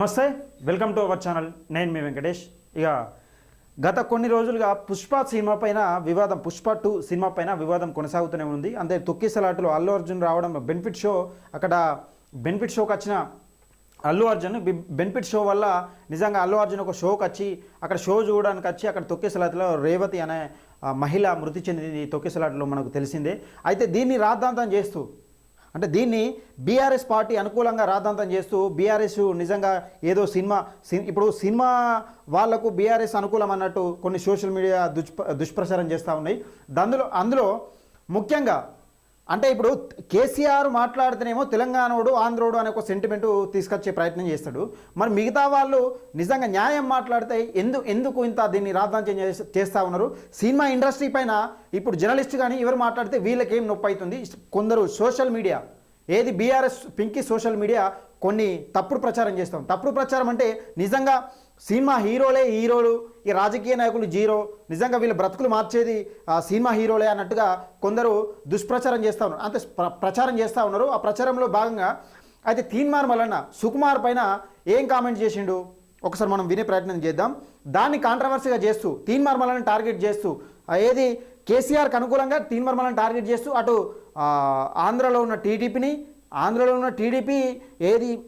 నమస్తే welcome to our channel. నేను మీ వెంకటేష్. ఇక గత కొన్ని రోజులుగా పుష్ప సినిమా పైన వివాదం పుష్ప టూ సినిమా పైన వివాదం కొనసాగుతూనే ఉంది. అంతే తొక్కిసలాటలు అల్లు అర్జున్ రావడం బెనిఫిట్ షో అక్కడ బెనిఫిట్ షోకి వచ్చిన అల్లు అర్జున్ బెనిఫిట్ షో వల్ల నిజంగా అల్లు అర్జున్ ఒక షోకి వచ్చి అక్కడ షో చూడడానికి వచ్చి అక్కడ తొక్కిసలాటలో రేవతి అనే మహిళ మృతి చెందింది తొక్కిసలాటలో మనకు తెలిసిందే. అయితే దీన్ని రాద్ధాంతం చేస్తూ అంటే దీన్ని బీఆర్ఎస్ పార్టీ అనుకూలంగా రాద్ధాంతం చేస్తూ బీఆర్ఎస్ నిజంగా ఏదో సినిమా ఇప్పుడు సినిమా వాళ్ళకు బీఆర్ఎస్ అనుకూలం అన్నట్టు కొన్ని సోషల్ మీడియా దుష్ప దుష్ప్రచారం చేస్తూ ఉన్నాయి. అందులో అందులో ముఖ్యంగా అంటే ఇప్పుడు కేసీఆర్ మాట్లాడితేనేమో తెలంగాణోడు ఆంధ్రోడు అనే ఒక సెంటిమెంట్ తీసుకొచ్చే ప్రయత్నం చేస్తాడు. మరి మిగతా వాళ్ళు నిజంగా న్యాయం మాట్లాడితే ఎందు ఎందుకు ఇంత దీన్ని రాద్ధాంతం చేస్తూ చేస్తా ఉన్నారు? సినిమా ఇండస్ట్రీ పైన ఇప్పుడు జర్నలిస్ట్ కానీ ఎవరు మాట్లాడితే వీళ్ళకేం నొప్పి అవుతుంది కొందరు సోషల్ మీడియా ఏది బీఆర్ఎస్ పింకీ సోషల్ మీడియా కొన్ని తప్పుడు ప్రచారం చేస్తాం తప్పుడు ప్రచారం అంటే నిజంగా సినిమా హీరోలే హీరోలు ఈ రాజకీయ నాయకులు జీరో. నిజంగా వీళ్ళ బ్రతుకులు మార్చేది సినిమా హీరోలే అన్నట్టుగా కొందరు దుష్ప్రచారం చేస్తూ ఉన్నారు. అంతే ప్ర- ప్రచారం చేస్తూ ఉన్నారు. ఆ ప్రచారంలో భాగంగా అయితే తీన్మార్ మల్లన్న సుకుమార్ పైన ఏం కామెంట్ చేసిండు? ఒకసారి మనం వినే ప్రయత్నం చేద్దాం. దాన్ని కాంట్రవర్సీగా చేస్తూ తీన్మార్ మల్లన్న టార్గెట్ చేస్తూ ఏది కేసీఆర్కి అనుకూలంగా తీన్మార్ మల్లన్న టార్గెట్ చేస్తూ అటు ఆంధ్రలో ఉన్న టీడీపీని ఆంధ్రలో ఉన్న టీడీపీ ఏది?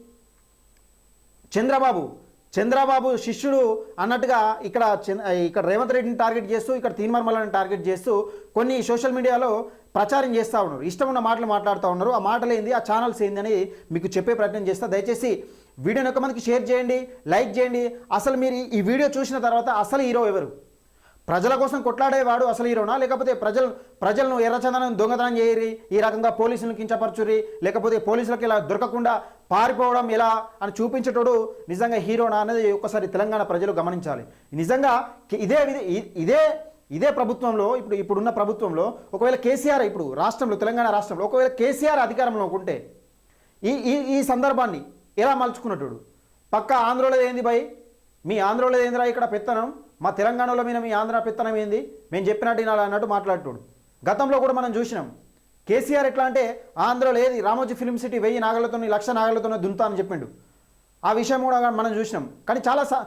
చంద్రబాబు. చంద్రబాబు శిష్యుడు అన్నట్టుగా ఇక్కడ ఇక్కడ రేవంత్ రెడ్డిని టార్గెట్ చేస్తూ ఇక్కడ తీన్మర్మలని టార్గెట్ చేస్తూ కొన్ని సోషల్ మీడియాలో ప్రచారం చేస్తూ ఉన్నారు. ఇష్టం ఉన్న మాటలు మాట్లాడుతూ ఉన్నారు. ఆ మాటలు ఏంది? ఆ ఛానల్స్ ఏంది అని మీకు చెప్పే ప్రయత్నం చేస్తా. దయచేసి వీడియోని ఒక మందికి షేర్ చేయండి లైక్ చేయండి. అసలు మీరు ఈ వీడియో చూసిన తర్వాత అసలు హీరో ఎవరు? ప్రజల కోసం కొట్లాడేవాడు అసలు హీరోనా? లేకపోతే ప్రజలు ప్రజలను ఎర్రచందనం దొంగతనం చేయరి ఈ రకంగా పోలీసులను కించపరచురి లేకపోతే పోలీసులకు ఇలా దొరకకుండా పారిపోవడం ఎలా అని చూపించేటోడు నిజంగా హీరోనా అనేది ఒక్కసారి తెలంగాణ ప్రజలు గమనించాలి. నిజంగా ఇదే విధ- ఇదే ఇదే ప్రభుత్వంలో ఇప్పుడు ఇప్పుడున్న ప్రభుత్వంలో ఒకవేళ కేసీఆర్ ఇప్పుడు రాష్ట్రంలో తెలంగాణ రాష్ట్రంలో ఒకవేళ కేసీఆర్ అధికారంలో ఉంటే ఈ ఈ ఈ సందర్భాన్ని ఎలా మలుచుకున్నట్టు పక్క ఆంధ్రలో ఏంది భయ్? మీ ఆంధ్రలో ఏందిరా ఇక్కడ పెత్తనం? మా తెలంగాణలో మీద మీ ఆంధ్ర పెత్తనం ఏంది? మేము చెప్పినట్టు వినాలి అన్నట్టు మాట్లాడుతాడు. గతంలో కూడా మనం చూసినాం. కేసీఆర్ ఎట్లా అంటే ఆంధ్రలో ఏది రామోజీ ఫిల్మ్ సిటీ వెయ్యి నాగలతో లక్ష నాగలతోనే దుంతా అని చెప్పిండు. ఆ విషయం కూడా మనం చూసినాం. కానీ చాలా స-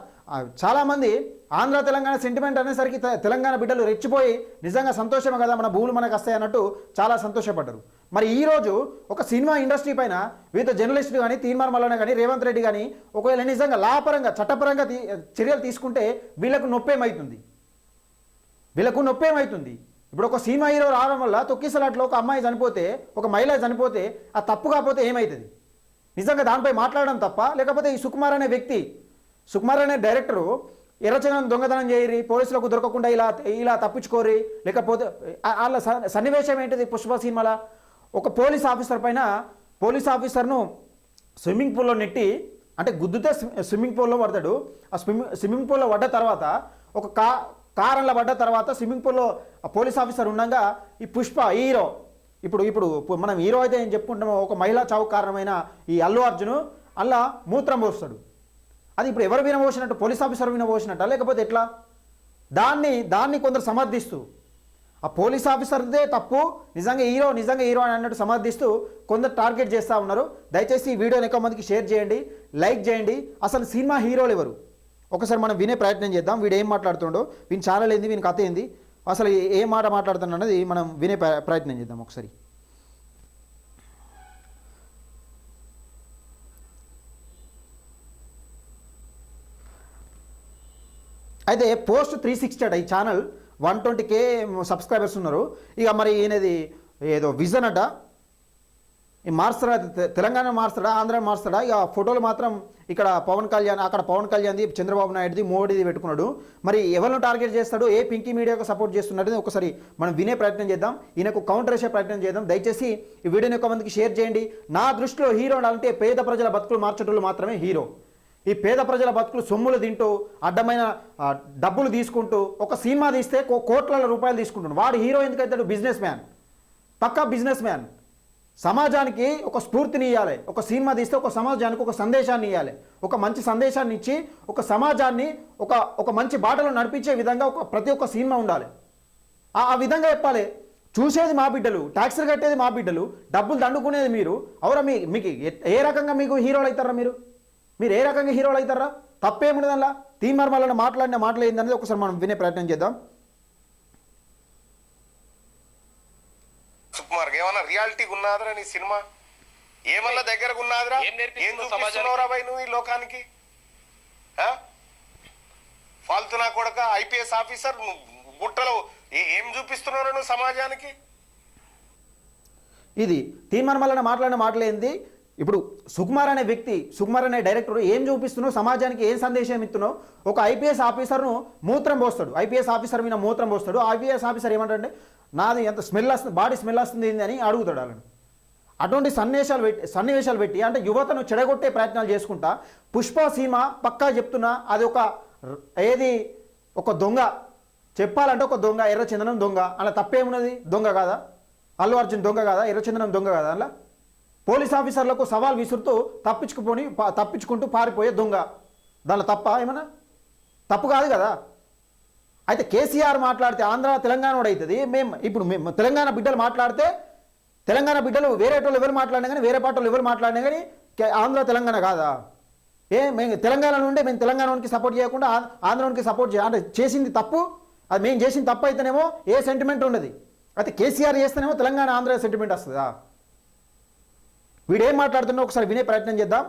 చాలామంది ఆంధ్ర తెలంగాణ సెంటిమెంట్ అనేసరికి తెలంగాణ బిడ్డలు రెచ్చిపోయి నిజంగా సంతోషమే కదా మన భూములు మనకు వస్తాయి అన్నట్టు చాలా సంతోషపడ్డారు. మరి ఈరోజు ఒక సినిమా ఇండస్ట్రీ పైన వివిధ జర్నలిస్టులు కానీ తీర్మార్ మల్లన్న కానీ రేవంత్ రెడ్డి కానీ ఒకవేళ నిజంగా లాపరంగా చట్టపరంగా తీ- చర్యలు తీసుకుంటే వీళ్ళకు నొప్పేమవుతుంది వీళ్ళకు నొప్పేమవుతుంది ఇప్పుడు ఒక సినిమా హీరో రావడం వల్ల తొక్కిసలాట్లో ఒక అమ్మాయి చనిపోతే ఒక మహిళ చనిపోతే ఆ తప్పు కాకపోతే ఏమవుతుంది నిజంగా దానిపై మాట్లాడడం తప్ప లేకపోతే ఈ సుకుమార్ అనే వ్యక్తి సుకుమార్ అనే డైరెక్టరు ఎర్రచనం దొంగతనం చేయరి పోలీసులకు దొరకకుండా ఇలా ఇలా తప్పించుకోరి లేకపోతే వాళ్ళ స- సన్నివేశం ఏంటిది పుష్ప సినిమాలో? ఒక పోలీస్ ఆఫీసర్ పైన పోలీస్ ఆఫీసర్ను స్విమ్మింగ్ పూల్లో నెట్టి అంటే గుద్దుతే స్విమ్మింగ్ పూల్లో పడతాడు. ఆ స్విమ్మింగ్ స్విమ్మింగ్ పూల్లో పడ్డ తర్వాత ఒక కా కారంలో పడ్డ తర్వాత స్విమ్మింగ్ పూల్లో ఆ పోలీస్ ఆఫీసర్ ఉండగా ఈ పుష్ప హీరో ఇప్పుడు ఇప్పుడు మనం హీరో అయితే ఏం చెప్పుకుంటామో ఒక మహిళా చావు కారణమైన ఈ అల్లు అర్జును అలా మూత్రం పోస్తాడు. అది ఇప్పుడు ఎవరు వినబోసినట్టు? Police officer వినబోసినట్ట? లేకపోతే ఎట్లా? దాన్ని దాన్ని కొందరు సమర్థిస్తూ. ఆ పోలీస్ ఆఫీసర్దే తప్పు. నిజంగా హీరో నిజంగా హీరో అని అన్నట్టు సమర్థిస్తూ కొందరు టార్గెట్ చేస్తూ ఉన్నారు. దయచేసి ఈ వీడియోని ఎక్కువ మందికి షేర్ చేయండి లైక్ చేయండి. అసలు సినిమా హీరోలు ఎవరు? ఒకసారి మనం వినే ప్రయత్నం చేద్దాం. వీడు ఏం మాట్లాడుతుండో? వీని ఛానల్ ఏంది? వీని కథ ఏంది? అసలు ఏ మాట మాట్లాడుతున్నా అనేది మనం వినే ప్రయత్నం చేద్దాం ఒకసారి. అయితే పోస్ట్ త్రీ సిక్స్టీ అట ఈ channel one twenty K subscribers ఉన్నారు. ఇక మరి ఈయనది ఏదో విజన్ అట. ఈ మారుస్తాడా తె- తెలంగాణ మారుస్తాడా ఆంధ్ర మారుస్తాడా? ఇక ఫోటోలు మాత్రం ఇక్కడ పవన్ కళ్యాణ్ అక్కడ పవన్ కళ్యాణ్ది చంద్రబాబు నాయుడుది మోడీది పెట్టుకున్నాడు. మరి ఎవరిని టార్గెట్ చేస్తాడు? ఏ పింకీ మీడియాకు సపోర్ట్ చేస్తున్నాడని ఒకసారి మనం వినే ప్రయత్నం చేద్దాం. ఈయనకు కౌంటర్ వేసే ప్రయత్నం చేద్దాం. దయచేసి ఈ వీడియోని ఒక మందికి షేర్ చేయండి. నా దృష్టిలో హీరో అంటే పేద ప్రజల బతుకులు మార్చడంలో మాత్రమే హీరో. ఈ పేద ప్రజల బతుకులు సొమ్ములు తింటూ అడ్డమైన డబ్బులు తీసుకుంటూ ఒక సినిమా తీస్తే కో- కోట్ల రూపాయలు తీసుకుంటున్నాడు వాడు హీరో ఎందుకైతాడు? Business man. పక్కా బిజినెస్ మ్యాన్. సమాజానికి ఒక స్ఫూర్తిని ఇవ్వాలి ఒక సినిమా తీస్తే ఒక సమాజానికి ఒక సందేశాన్ని ఇవ్వాలి ఒక మంచి సందేశాన్ని ఇచ్చి ఒక సమాజాన్ని ఒక ఒక మంచి బాటలో నడిపించే విధంగా ఒక ప్రతి ఒక్క సినిమా ఉండాలి. ఆ విధంగా చెప్పాలి. చూసేది మా బిడ్డలు ట్యాక్సులు కట్టేది మా బిడ్డలు డబ్బులు దండుకునేది మీరు. అవరా మీ మీకు ఏ రకంగా మీకు హీరోలు అవుతారా మీరు? మీరు ఏ రకంగా హీరోలు అవుతారా? తప్పేముండదు అందులో. తీన్మార్ మల్లన్న మాట్లాడిన మాటలు ఏందనేది ఒకసారి మనం వినే ప్రయత్నం చేద్దాం. సుకుమార్ ఏమన్నా రియాలిటీ ఉన్నాదిరా నీ సినిమా? ఏమన్నా దగ్గరకు ఉన్నాదిరా ఏం? చూపిస్తున్నావురా భయ్ నువ్వు ఈ లోకానికి? ఫాల్తు నా కొడక ఐపీఎస్ ఆఫీసర్ బుట్టలో ఏ- చూపిస్తున్నావు నువ్వు సమాజానికి? ఇది తీన్మార్ మల్లన్న మాట్లాడిన మాటలు ఏంది? ఇప్పుడు సుకుమార్ అనే వ్యక్తి సుకుమార్ అనే డైరెక్టర్ ఏం చూపిస్తున్నావు? సమాజానికి ఏం సందేశం ఇస్తున్నావు? ఒక ఐపీఎస్ ఆఫీసర్ను మూత్రం పోస్తాడు. ఐపీఎస్ ఆఫీసర్ మీద మూత్రం పోస్తాడు. ఐపీఎస్ ఆఫీసర్ ఏమంటే నాది ఎంత స్మెల్ వస్తుంది బాడీ స్మెల్ వస్తుంది అని అడుగుతాడు వాళ్ళని అటువంటి సన్నివేశాలు పెట్టి సన్నివేశాలు పెట్టి అంటే యువతను చెడగొట్టే ప్రయత్నాలు చేసుకుంటా పుష్ప సీమ పక్కా చెప్తున్నా అది ఒక ఏది? ఒక దొంగ. చెప్పాలంటే ఒక దొంగ ఎర్రచందనం దొంగ. అలా తప్పేమున్నది? దొంగ కాదా? అల్లు అర్జున్ దొంగ కాదా? ఎర్రచందనం దొంగ కాదా? అలా? పోలీస్ ఆఫీసర్లకు సవాల్ విసురుతూ తప్పించుకుపోని తప్పించుకుంటూ పారిపోయే దొంగ. దానిలో తప్ప ఏమన్నా? తప్పు కాదు కదా. అయితే కేసీఆర్ మాట్లాడితే ఆంధ్ర తెలంగాణ వాడు అవుతుంది. మేము ఇప్పుడు మేము తెలంగాణ బిడ్డలు మాట్లాడితే తెలంగాణ బిడ్డలు వేరే వాళ్ళు ఎవరు మాట్లాడినా కానీ వేరే పాటలు ఎవరు మాట్లాడినా కానీ ఆంధ్ర తెలంగాణ కాదా? ఏ మేము తెలంగాణ నుండి మేము తెలంగాణకి సపోర్ట్ చేయకుండా ఆంధ్రానికి సపోర్ట్ చేయ అంటే చేసింది తప్పు. అది మేము చేసింది తప్పు అయితేనేమో ఏ సెంటిమెంట్ ఉండదు. అయితే కేసీఆర్ చేస్తేనేమో తెలంగాణ ఆంధ్ర సెంటిమెంట్ వస్తుందా? వీడు ఏం మాట్లాడుతున్నా ఒకసారి వినే ప్రయత్నం చేద్దాం.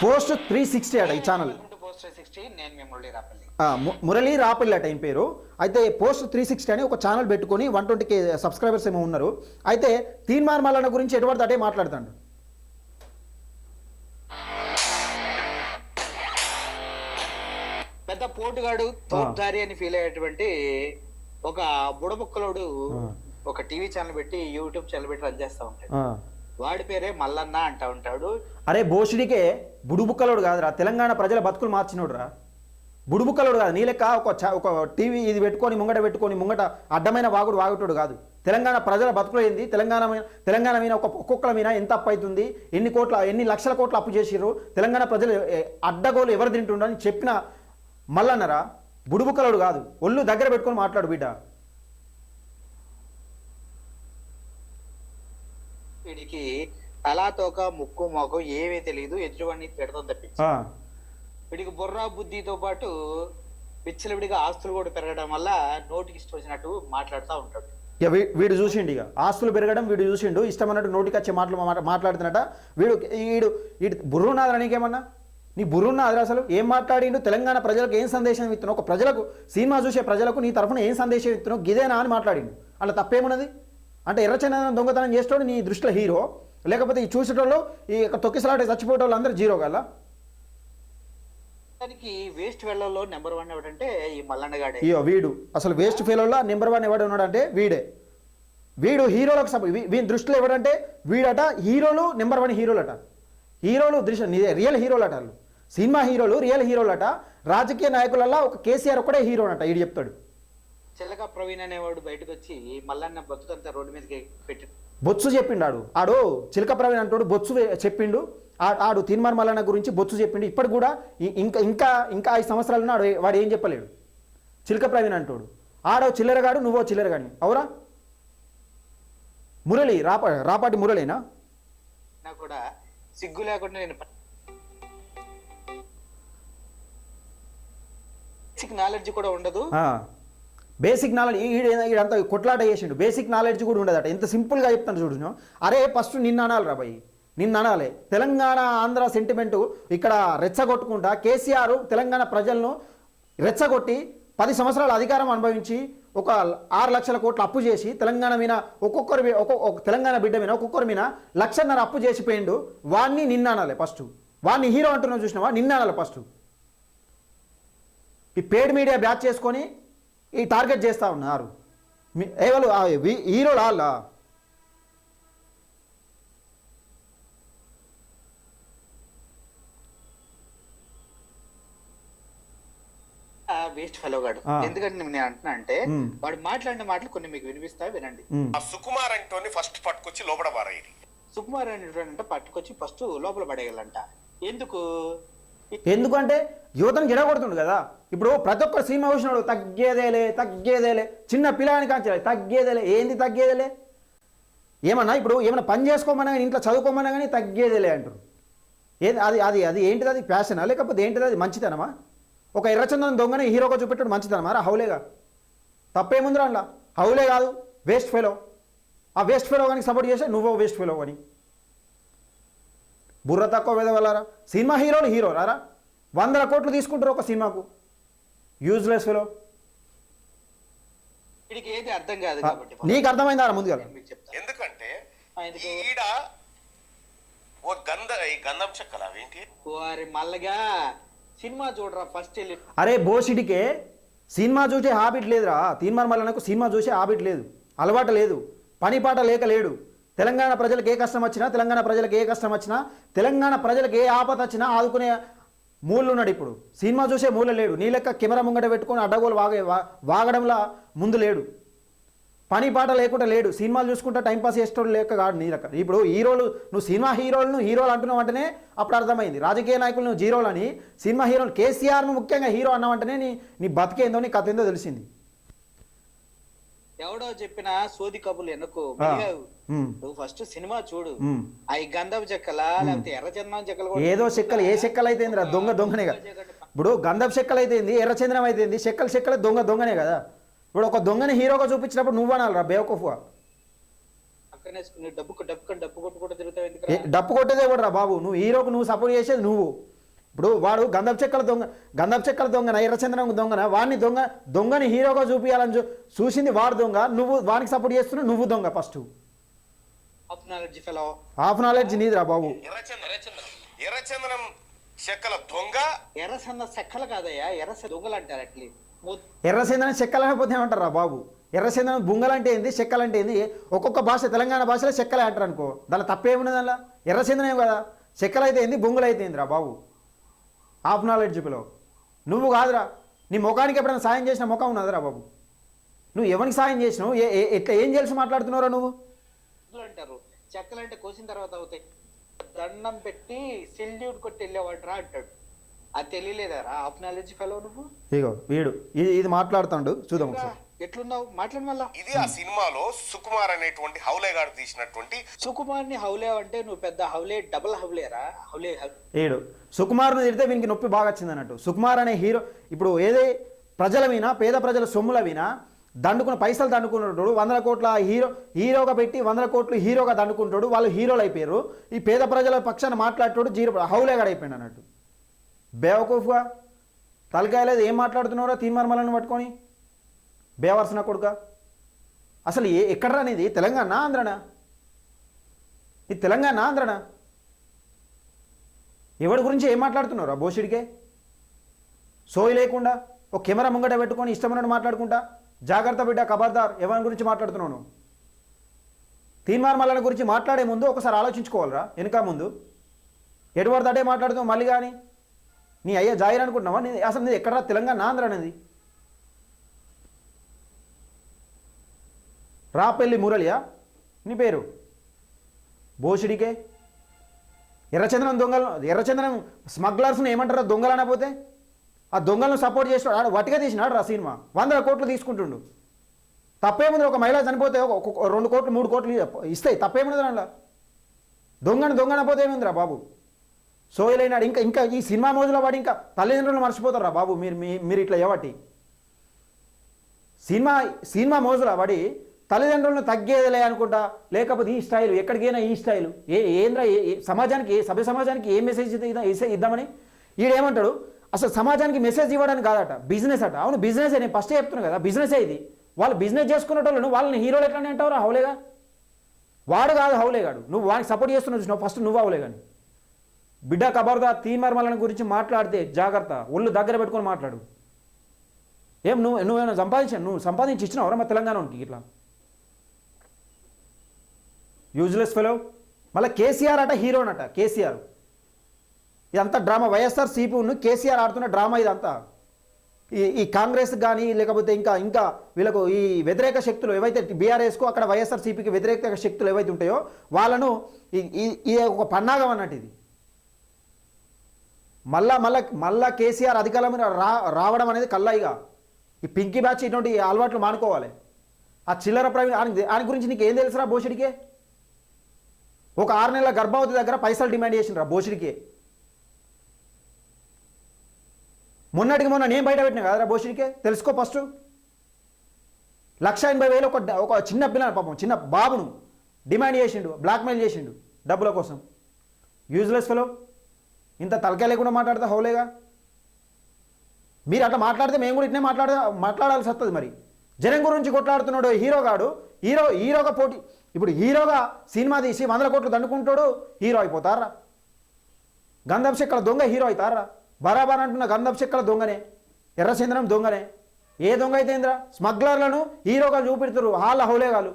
పోస్ట్ త్రీ సిక్స్టీ అట ఈ ఛానల్. మురళీ రాపల్లి. అట ఆయన పేరు? అయితే పోస్ట్ త్రీ సిక్స్టీ అని ఒక ఛానల్ పెట్టుకొని వన్ ట్వంటీ కే సబ్స్క్రైబర్స్ ఏమో ఉన్నారు. అయితే తీన్మార్ మల్లన్న గురించి ఎటువంటి అటే మాట్లాడుతాడు? పెద్ద పోటుగాడు తోపుదారి అని ఫీల్ అయ్యేటువంటి ఒక బుడబుక్కలోడు ఒక టీవీ ఛానల్ పెట్టి యూట్యూబ్ ఛానల్ పెట్టి రన్ చేస్తా ఉంటాడు. వాడి పేరే మల్లన్న అంటా ఉంటాడు. అరే బోషుడికే బుడుబుక్కలోడు కాదురా. తెలంగాణ ప్రజల బతుకులు మార్చినోడురా. బుడుబుక్కలోడు కాదు. నీ లెక్క ఒక ఒక టీవీ ఇది పెట్టుకొని ముంగట పెట్టుకొని ముంగట అడ్డమైన వాగుడు వాగుతాడు కాదు. తెలంగాణ ప్రజల బతుకులు ఏంది? తెలంగాణ మీద తెలంగాణ మీద ఒక ఒక్కొక్కల మీద ఎంత అప్పు అవుతుంది ఎన్ని కోట్ల ఎన్ని లక్షల కోట్ల అప్పు చేసిర్రు? తెలంగాణ ప్రజలు అడ్డగోలు ఎవరు తింటుండ్రు అని చెప్పిన మల్లన్నరా? బుడుబుక్కలోడు కాదు. ఒళ్ళు దగ్గర పెట్టుకొని మాట్లాడు బిడ్డ. వీడికి తలా తోక ముక్కు మొఖం ఏమీ తెలియదు ఎదురువాడిని తిడతాం తప్పించి. ఆ, వీడికి బుర్ర బుద్ధితో పాటు విచ్చలవిడిగా ఆస్తులు కూడా పెరగడం వల్ల నోటికి ఇష్టం వచ్చినట్టు మాట్లాడుతూ ఉంటాడు. ఇక వీడు చూసిండు ఇక. ఆస్తులు పెరగడం వీడు చూసిండు. ఇష్టమన్నట్టు నోటికి వచ్చే మాటలు మాట- మాట్లాడుతున్నట. వీడు వీడు వీడు బుర్రున్నాదరా నీకేమన్నా? నీ బుర్రున్నాదిరా అసలు ఏం మాట్లాడిండు? తెలంగాణ ప్రజలకు ఏం సందేశం ఇస్తున్నావు? ఒక ప్రజలకు సినిమా చూసే ప్రజలకు నీ తరఫున ఏం సందేశం ఇస్తున్నావు? గిదేనా అని మాట్లాడిండు. అలా తప్పేమున్నది? అంటే ఎర్రచందనం దొంగతనం చేసేటోడు నీ దృష్టిలో హీరో. లేకపోతే ఈ చూసేటోళ్ళు ఈ తొక్కిసలాటే చచ్చిపోయేటోళ్ళు అందరూ జీరో కదా దానికి వేస్ట్ వెళ్ళలో నెంబర్ వన్ ఎవడంటే ఈ మల్లన్నగాడే ఇయో వీడు. అసలు వేస్ట్ ఫెయిల్లో నెంబర్ వన్ ఎవడు ఉన్నాడంటే వీడే. వీడు హీరోలకు వీ- వీని దృష్టిలో ఎవడంటే వీడట? హీరోలు నెంబర్ వన్ హీరోలట. హీరోలు దృశ్య రియల్ హీరోలట వాళ్ళు. సినిమా హీరోలు రియల్ హీరోలట. రాజకీయ నాయకులలో ఒక కేసీఆర్ ఒకడే హీరోనట వీడు చెప్తాడు. చిల్లక ప్రవీణ్ అనేవాడు బయటకు వచ్చి మల్లన్న బతుకంతా రోడ్డు మీదకి పెట్టి బొత్సు చెప్పిండు ఆడు ఆడు చిలక ప్రవీణ్ అంటాడు బొత్సు చెప్పిండు. ఆడు తీన్మార్ మల్లన్న గురించి బొత్సు చెప్పిండు. ఇప్పటికి కూడా ఇంకా ఇంకా ఇంకా ఐదు సంవత్సరాలు ఉన్నాడు వాడు ఏం చెప్పలేడు. చిలక ప్రవీణ్ అంటాడు. ఆడో చిల్లరగాడు నువ్వో చిల్లరగాని అవురా? మురళి రాప రాపాటి మురళినా? కూడా సిగ్గు లేకుండా నేను బేసిక్ నాలెడ్జ్ కూడా ఉండదు. బేసిక్ నాలెడ్జ్ ఈడు ఈడంతా కొట్లాట చేసిండు. బేసిక్ నాలెడ్జ్ కూడా ఉండదట. ఎంత సింపుల్గా చెప్తాను చూడు అరే ఫస్ట్ నిన్న అనాలి రా భయ్ నిన్న అనాలి. తెలంగాణ ఆంధ్ర సెంటిమెంటు ఇక్కడ రెచ్చగొట్టుకుంటా. కేసీఆర్ తెలంగాణ ప్రజలను రెచ్చగొట్టి పది సంవత్సరాల అధికారం అనుభవించి ఒక ఆరు లక్షల కోట్లు అప్పు చేసి తెలంగాణ మీద ఒక్కొక్కరి ఒక్కొక్క తెలంగాణ బిడ్డ మీద ఒక్కొక్కరి మీద లక్షన్నర అప్పు చేసిపోయిండు. వాడిని నిన్న అనాలి ఫస్ట్ వాడిని హీరో అంటున్నావు చూసినావా? నిన్న అనాలి ఫస్ట్ ఈ పేడ్ మీడియా బ్యాచ్ చేసుకొని ఈ టార్గెట్ చేస్తూ ఉన్నారు. ఎవరు హీరోలు వాళ్ళ? వేస్ట్ ఫెలో గాడు. ఎందుకంటే నేను అంటున్నా అంటే. వాడు మాట్లాడిన మాటలు కొన్ని మీకు వినిపిస్తా వినండి. ఆ సుకుమార్ అంటోని ఫస్ట్ పట్టుకొచ్చి లోపల పారాయి సుకుమార్ అనేటువంటి పట్టుకొచ్చి ఫస్ట్ లోపల పడేయాలంట. ఎందుకు? ఎందుకంటే యువతను జడగొడుతుండు కదా. ఇప్పుడు ప్రతి ఒక్కరు సినిమా చూసినాడు తగ్గేదేలే తగ్గేదేలే. చిన్న పిల్లని కాంచాలి తగ్గేదేలే. ఏంది తగ్గేదేలే? ఏమన్నా ఇప్పుడు ఏమైనా పని చేసుకోమన్నా కానీ ఇంట్లో చదువుకోమన్నా కానీ తగ్గేదేలే అంటారు ఏది అది అది అది ఏంటిది అది? ప్యాషనా లేకపోతే ఏంటిది అది? మంచితనమా? ఒక ఎర్రచందనం దొంగని హీరోగా చూపెట్టడం మంచితనమా? రా హౌలేగా తప్పేముందిరా అందులో? హౌలే కాదు వేస్ట్ ఫెలో ఆ వేస్ట్ ఫెలో కానీ సపోర్ట్ చేస్తే నువ్వు వేస్ట్ ఫెలో అని. బుర్ర తక్కువ వెదవలారా సినిమా హీరోలు హీరో రారా? వందల కోట్లు తీసుకుంటారు ఒక సినిమాకు. యూజ్లెస్ ఫెలో అర్థం కాదు కాబట్టి నీకు అర్థమైందా ముందుగా? ఎందుకంటే? ఈడ ఓ గంధ ఈ గంధం చెక్కలు అవేంటి? వారి మల్లగా సినిమా చూడరా ఫస్ట్ వెళ్ళి. అరే బోసిడికే సినిమా చూసే హాబిట్ లేదురా. తీన్మార్ మల్లనకు సినిమా చూసే హాబిట్ లేదు. అలవాటు లేదు. పని పాట లేక లేడు. తెలంగాణ ప్రజలకు ఏ కష్టం వచ్చినా తెలంగాణ ప్రజలకు ఏ కష్టం వచ్చినా తెలంగాణ ప్రజలకు ఏ ఆపద వచ్చినా ఆదుకునే మూలు ఉన్నాడు ఇప్పుడు. సినిమా చూసే మూల లేడు. నీ లెక్క కెమెరా ముంగట పెట్టుకొని అడ్డగోలు వాగే వా- వాగడంలా ముందు లేడు. పని పాట లేకుండా లేడు. సినిమాలు చూసుకుంటా టైంపాస్ చేసేటోడు లేక కాదు నీ లెక్క. ఇప్పుడు హీరోలు నువ్వు సినిమా హీరోలను హీరోలు అంటున్నావు అంటేనే అప్పుడు అర్థమైంది. రాజకీయ నాయకులు నువ్వు జీరోలు అని సినిమా హీరోలు కేసీఆర్ను ముఖ్యంగా హీరో అన్నావంటేనే నీ నీ బతికేందో నీ కథ ఏందో తెలిసింది. ఎవడో చెప్పిన సోది కబులు ఎనకు. నువ్వు ఫస్ట్ సినిమా చూడు. అవి గంధపు చెక్కలా లేకపోతే ఎర్రచందనం చెక్కలు ఏదో చెక్కలు ఏ చెక్కలు అయితే దొంగ దొంగనే కదా. ఇప్పుడు గంధపు చెక్కలు అయితే ఏంది? ఎర్రచంద్రం అయితే చెక్కలు చెక్కలు దొంగ దొంగనే కదా. ఇప్పుడు ఒక దొంగని హీరోగా చూపించినప్పుడు నువ్వు అనాలిరా? బేవకూఫ్గా పక్కనే వేసుకుని డబ్బు కొట్టేదే కూడా రా బాబు. నువ్వు హీరోకు నువ్వు సపోర్ట్ చేసేది నువ్వు. ఇప్పుడు వాడు గంధపు చెక్కల దొంగ గంధపు చెక్కల దొంగన ఎర్రచందనం దొంగన? వాడిని దొంగ దొంగని హీరోగా చూపించాలని చూ చూసింది వాడు దొంగ నువ్వు వానికి సపోర్ట్ చేస్తున్నావు నువ్వు దొంగ ఫస్ట్ హాఫ్ నాలెడ్జ్ నీదిరా బాబు. ఎర్రచందనం ఎర్రచందనం చెక్కల దొంగ? ఎర్రసన్న చెక్కలు కాదయ్యా ఎర్రస దొంగలు అంటారు అట్లీ. ఎర్రచందనం చెక్కలకపోతే ఏమంటారా బాబు? ఎర్రచందనం బుంగలంటే ఏంది చెక్కలంటే ఏంది? ఒక్కొక్క భాష తెలంగాణ భాషలో చెక్కలే అంటారు అనుకో. దానిలో తప్పేమున్నది దానిలో? ఎర్రచందనం ఏం కదా. చెక్కలైతే ఏంది బుంగలైతే ఏందిరా బాబు? హాఫ్ నాలెడ్జ్ పిలో నువ్వు కాదురా నీ ముఖానికి ఎప్పుడైనా సాయం చేసిన ముఖం ఉన్నదిరా బాబు. నువ్వు ఎవరికి సాయం చేసినావు? ఏ ఎట్లా ఏం చేసి మాట్లాడుతున్నావురా నువ్వు? అంటారు. చెక్కలు అంటే కోసిన తర్వాత అవుతాయి. దండం పెట్టి సెల్యూట్ కొట్టి వెళ్ళేవాడు రా అంటాడు. అది తెలియలేదారా? ఆఫ్ నాలెడ్జ్ ఫెలో నువ్వు? ఇగో వీడు ఇది ఇది మాట్లాడుతాడు. చూద్దాం ఒకసారి. ఎట్లున్నావు? మాట్లాడి మళ్ళా. ఇది ఆ సినిమాలో సుకుమార్ అనేటువంటి హౌలేగాడు తీసినటువంటి సుకుమార్ని హౌలే అంటే నువ్వు పెద్ద హౌలే డబుల్ హౌలేరా? హౌలే హౌ- ఏడు. సుకుమార్ను తిడితే వీనికి నొప్పి బాగా వచ్చింది అన్నట్టు. సుకుమార్ అనే హీరో ఇప్పుడు ఏదే ప్రజల వినా పేద ప్రజల సొమ్ముల వినా దండుకున్న పైసలు దండుకున్నాడు వందల కోట్ల హీరో హీరోగా పెట్టి వందల కోట్లు హీరోగా దండుకుంటాడు వాళ్ళు హీరోలు అయిపోయారు. ఈ పేద ప్రజల పక్షాన మాట్లాడతాడు జీరో హౌలేగాడు అయిపోయాడు అన్నట్టు. బేవకూఫ్గా తలకాయలేదు ఏం మాట్లాడుతున్నారో తీన్మార్మలను పట్టుకొని? బేవర్సన కొడుక? అసలు ఏ ఎక్కడరా అనేది తెలంగాణ ఆంధ్రనా? ఇది తెలంగాణ ఆంధ్రనా? ఎవడి గురించి ఏం మాట్లాడుతున్నారు ఆ బోషుడికే సోయి లేకుండా ఒక కెమెరా ముంగట పెట్టుకొని ఇష్టమైనట్టు మాట్లాడుకుంటా? జాగ్రత్త బిడ్డ కబర్దార్ ఎవరి గురించి మాట్లాడుతున్నాను తీన్మార్ మల్లన గురించి మాట్లాడే ముందు ఒకసారి ఆలోచించుకోవాలరా వెనుక ముందు. ఎటువంటి అడే మాట్లాడుతావు మళ్ళీ కానీ నీ అయ్యా జాయిర్ అనుకుంటున్నావా? నీ అసలు నీది ఎక్కడరా? తెలంగాణ ఆంధ్ర అనేది? రాపల్లి మురళియా? నీ పేరు? బోషిడికే ఎర్రచంద్రం దొంగలు ఎర్రచంద్రం స్మగ్లర్స్ని ఏమంటారు? దొంగలు అనకపోతే? ఆ దొంగలను సపోర్ట్ చేసినాడు ఆడ వటిగా తీసినాడు రా సినిమా. వందల కోట్లు తీసుకుంటుండు. తప్పేముంది ఒక మహిళ చనిపోతే ఒక- రెండు కోట్లు మూడు కోట్లు ఇస్తాయి. తప్పేముంది దానిలో? దొంగను దొంగనపోతే ఏముందిరా బాబు? సోయలైనాడు ఇంకా ఇంకా ఈ సినిమా మోజులో వాడి ఇంకా తల్లిదండ్రులు మర్చిపోతారా బాబు. మీరు మీరు ఇట్లా ఎవటి? సినిమా సినిమా మోజులా వాడి తల్లిదండ్రులను తగ్గేదిలే అనుకుంటా. లేకపోతే ఈ స్టైల్ ఎక్కడికైనా ఈ స్టైల్. ఏ ఏంద్రా సమాజానికి ఏ సభ్య సమాజానికి ఏ మెసేజ్ ఇద్దామని? ఈడేమంటాడు? అసలు సమాజానికి మెసేజ్ ఇవ్వడానికి కాదట బిజినెస్ అట. అవును బిజినెస్ నేను ఫస్ట్ చెప్తున్నా కదా బిజినెస్ ఇది. వాళ్ళు బిజినెస్ చేసుకునేటోళ్ళను వాళ్ళని హీరోలు ఎట్లా అంటావురా హౌలేగా? వాడు కాదు హౌలేగాడు. నువ్వు వానికి సపోర్ట్ చేస్తున్నావు చూసినావు ఫస్ట్ నువ్వు అవ్వలే కానీ బిడ్డ కబర్దా తీమర్మలను గురించి మాట్లాడితే జాగ్రత్త. ఒళ్ళు దగ్గర పెట్టుకొని మాట్లాడు. ఏం నువ్వు నువ్వేమైనా సంపాదించాను నువ్వు సంపాదించి ఇచ్చినావురా మా తెలంగాణకి ఇట్లా? Useless fellow. మళ్ళీ కేసీఆర్ అట హీరోనట కేసీఆర్. ఇదంతా డ్రామా. వైఎస్ఆర్ సిపిను కేసీఆర్ ఆడుతున్న డ్రామా ఇదంతా. ఈ ఈ కాంగ్రెస్ కానీ లేకపోతే ఇంకా ఇంకా వీళ్ళకు ఈ వ్యతిరేక శక్తులు ఏవైతే బీఆర్ఎస్కు అక్కడ వైఎస్ఆర్ సిపికి వ్యతిరేక శక్తులు ఏవైతే ఉంటాయో వాళ్ళను ఈ- ఇది ఒక పన్నాగం అన్నట్టు ఇది. మళ్ళా మళ్ళా మళ్ళా కేసీఆర్ అధికారం రా రావడం అనేది కల్లాయిగా ఈ పింకీ బ్యాచ్ ఇటువంటి అలవాట్లు మానుకోవాలి. ఆ చిల్లర ప్రవీణ్ ఆయన ఆయన గురించి నీకు ఏం తెలుసురా భోషుడికే? ఒక ఆరు నెలల గర్భవతి దగ్గర పైసలు డిమాండ్ చేసిండ్రు భోషుడికి. బోసిడికి మొన్నటికి మొన్న నేను బయట పెట్టినా కదరా భోషుడికే? తెలుసుకో ఫస్ట్. లక్ష ఎనభై వేలు ఒక ఒక చిన్న పిల్ల పాపం చిన్న బాబును డిమాండ్ చేసిండు బ్లాక్మెయిల్ చేసిండు డబ్బుల కోసం. Useless fellow. ఇంత తలకాయ లేకుండా మాట్లాడితే హౌలేగా? మీరు అట్లా మాట్లాడితే మేము కూడా ఇట్నే మాట్లాడ మాట్లాడాల్సి వస్తుంది మరి. జనం గురించి కొట్లాడుతున్నాడు హీరోగాడు. హీరో హీరోగా పోటీ ఇప్పుడు హీరోగా సినిమా తీసి వందల కోట్లు దండుకుంటాడు హీరో అయిపోతారా? గంధపు చెక్కల దొంగ హీరో అవుతారా? బరాబర్ అంటున్న గంధపు చెక్కల దొంగనే ఎర్రచంద్రం దొంగనే. ఏ దొంగ అయితే ఏంద్రా స్మగ్లర్లను హీరోగా చూపెడుతారు వాళ్ళ హౌలేగాలు.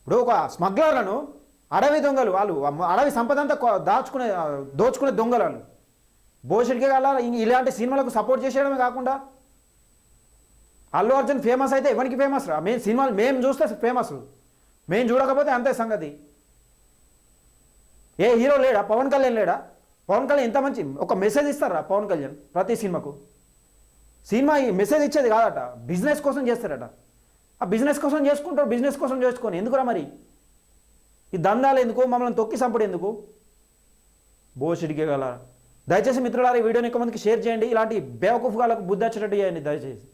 ఇప్పుడు ఒక స్మగ్లర్లను అడవి దొంగలు వాళ్ళు అడవి సంపద అంతా దాచుకునే దోచుకునే దొంగలు వాళ్ళు భోషడికే కాల ఇలాంటి సినిమాలకు సపోర్ట్ చేసేయడమే కాకుండా అల్లు అర్జున్ ఫేమస్ అయితే ఎవరికి ఫేమస్ రా? మేము సినిమాలు మేము చూస్తే ఫేమస్. మేము చూడకపోతే అంతే సంగతి. ఏ హీరో లేడా? పవన్ కళ్యాణ్ లేడా? పవన్ కళ్యాణ్ ఎంత మంచి ఒక మెసేజ్ ఇస్తారా పవన్ కళ్యాణ్ ప్రతి సినిమాకు? సినిమా ఈ మెసేజ్ ఇచ్చేది కాదట బిజినెస్ కోసం చేస్తారట. ఆ బిజినెస్ కోసం చేసుకుంటారు బిజినెస్ కోసం చేసుకొని. ఎందుకురా మరి? ఈ దందాలు ఎందుకు? మమ్మల్ని తొక్కి చంపడు ఎందుకు? బోసిడికే గల దయచేసి మిత్రులారా ఈ వీడియోని ఎక్కువ మందికి షేర్ చేయండి. ఇలాంటి బేవకూఫ్ గాలకు బుద్ధి వచ్చేటట్టు చేయండి దయచేసి.